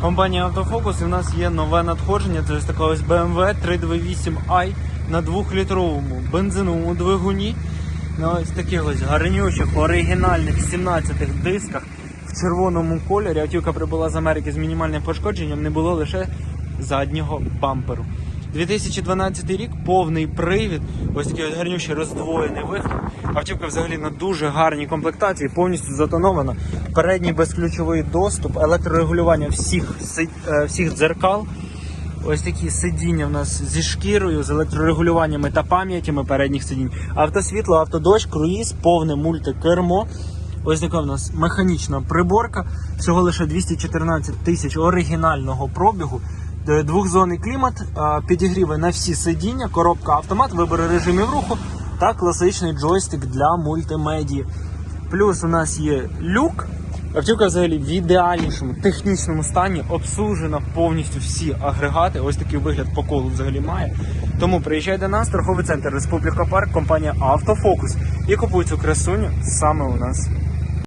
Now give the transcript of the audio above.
Компанія Автофокус і в нас є нове надходження. Це ось така ось BMW 328i на 2-літровому бензиновому двигуні. На ось таких ось гарнючих оригінальних 17-х дисках в червоному кольорі. Автівка прибула з Америки з мінімальним пошкодженням, не було лише заднього бамперу. 2012 рік, повний привід, ось такий ось гарнющий роздвоєний вихлоп. Автівка взагалі на дуже гарній комплектації, повністю затонована. Передній безключовий доступ, електрорегулювання всіх, е, всіх дзеркал. Ось такі сидіння в нас зі шкірою, з електрорегулюваннями та пам'ятями передніх сидінь. Автосвітло, автодощ, круїз, повне мультикермо. Ось така в нас механічна приборка. Всього лише 214 тисяч оригінального пробігу. Е, Двохзонний клімат, підігріви на всі сидіння, коробка автомат, вибори режимів руху та класичний джойстик для мультимедії. Плюс у нас є люк. Автівка взагалі в ідеальнішому технічному стані, обслужена повністю всі агрегати. Ось такий вигляд по колу взагалі має. Тому приїжджай до нас, торговий центр Республіка Парк, компанія Автофокус і купуй цю красуню саме у нас.